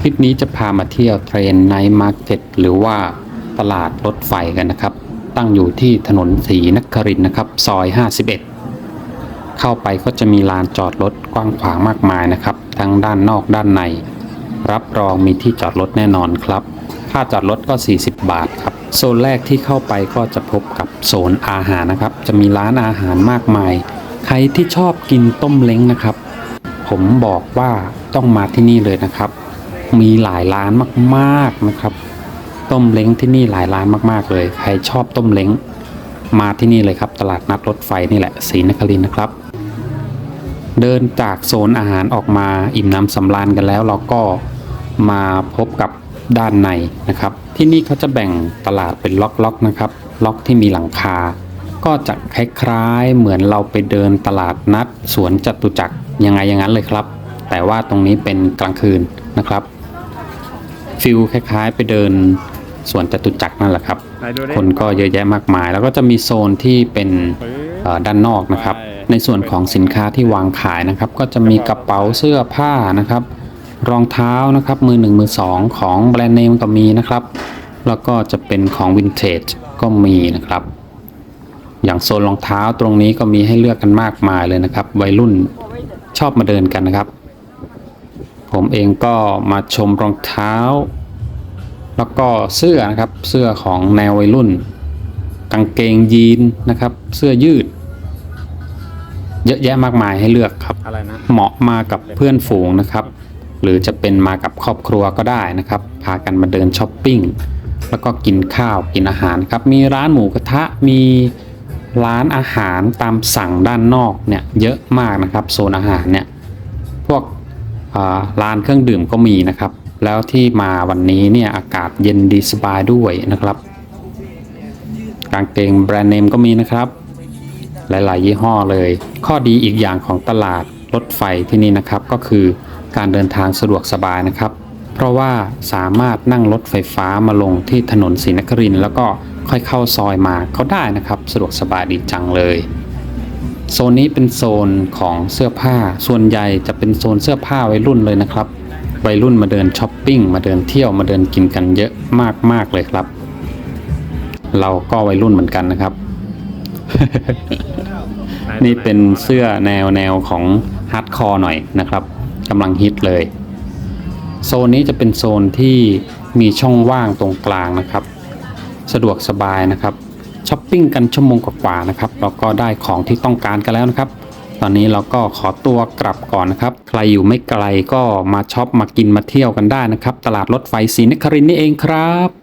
คลิปนี้จะพามาเที่ยวเทรนไนท์มาร์เก็ตหรือว่าตลาดรถไฟกันนะครับ ตั้งอยู่ที่ถนนศรีนครินนะครับ ซอย 51 เข้าไปก็จะมีลานจอดรถกว้างขวางมากมายนะครับ ทั้งด้านนอกด้านใน รับรองมีที่จอดรถแน่นอนครับ ค่าจอดรถก็ 40 บาทครับ โซนแรกที่เข้าไปก็จะพบกับโซนอาหารนะครับ จะมีร้านอาหารมากมาย ใครที่ชอบกินต้มเล้งนะครับ ผมบอกว่าต้องมาที่นี่เลยนะครับ มีหลายร้านมากๆนะครับ ต้มเล้งที่นี่หลายร้านมากๆ เลย ใครชอบต้มเล้งมาที่นี่เลยครับ ตลาดนัดรถไฟนี่แหละศรีนครินนะครับ เดินจากโซนอาหารออกมาอิ่มน้ำสำราญกันแล้ว เราก็มาพบกับด้านในนะครับ ที่นี่เขาจะแบ่งตลาดเป็นล็อกๆนะครับ ล็อกที่มีหลังคา ก็จะคล้ายๆเหมือนเราไปเดินตลาดนัดสวนจตุจักรยังไงอย่างนั้นเลยครับ แต่ว่าตรงนี้เป็นกลางคืนนะครับ ฟิลคล้ายๆ ไปเดินสวนจตุจักรนั่นแหละครับไหนดูดิคนก็เยอะแยะมากมาย แล้วก็จะมีโซนที่เป็นเอ่อด้านนอกนะครับ ในส่วนของสินค้าที่วางขายนะครับ ก็จะมีกระเป๋าเสื้อผ้านะครับ รองเท้านะครับมือหนึ่งมือสองของแบรนด์เนมก็มีนะครับ แล้วก็จะเป็นของวินเทจก็มีนะครับ อย่างโซนรองเท้าตรงนี้ก็มีให้เลือกกันมากมายเลยนะครับ วัยรุ่นชอบมาเดินกันนะครับ ผมเองก็มาชมรองเท้า แล้วก็เสื้อนะครับเสื้อของแนววัยรุ่น กางเกงยีนนะครับ เสื้อยืด เยอะแยะมากมายให้เลือกครับอะไรนะเหมาะมากับเพื่อนฝูงนะครับ หรือจะเป็นมากับครอบครัวก็ได้นะครับ พากันมาเดินช้อปปิ้งแล้วก็กินข้าวกินอาหารครับ มีร้านหมูกระทะมีร้านอาหารตามสั่งด้านนอกเนี่ยเยอะมากนะครับ โซนอาหารเนี่ยพวกอ่า ร้านเครื่องดื่มก็มีนะครับ แล้วที่มาวันนี้เนี่ยอากาศเย็นดีสบายด้วยนะครับ กางเกงแบรนด์เนมก็มีนะครับ หลายๆ ยี่ห้อเลย ข้อดีอีกอย่างของตลาดรถไฟที่นี่นะครับก็คือการเดินทางสะดวกสบายนะครับ เพราะว่าสามารถนั่งรถไฟฟ้ามาลงที่ถนนศรีนครินแล้วก็ค่อยเข้าซอยมาเขาได้นะครับ สะดวกสบายดีจังเลย โซนนี้เป็นโซนของเสื้อผ้า ส่วนใหญ่จะเป็นโซนเสื้อผ้าวัยรุ่นเลยนะครับ วัยรุ่นมาเดินช้อปปิ้ง มาเดินเที่ยวมาเดินกินกันเยอะมากๆเลยครับ เราก็วัยรุ่นเหมือนกันนะครับ นี่เป็นเสื้อแนวแนวของฮาร์ดคอร์หน่อยนะครับกำลังฮิตเลย โซนนี้จะเป็นโซนที่มีช่องว่างตรงกลางนะครับ สะดวกสบายนะครับ ช้อปปิ้งกันชั่วโมงกว่าๆนะครับเราก็ได้ของที่ต้องการกันแล้วนะครับ ตอนนี้เราก็ขอตัวกลับก่อนนะครับ ใครอยู่ไม่ไกลก็มาช็อปมากินมาเที่ยวกันได้นะครับ ตลาดรถไฟศรีนครินนี่เองครับ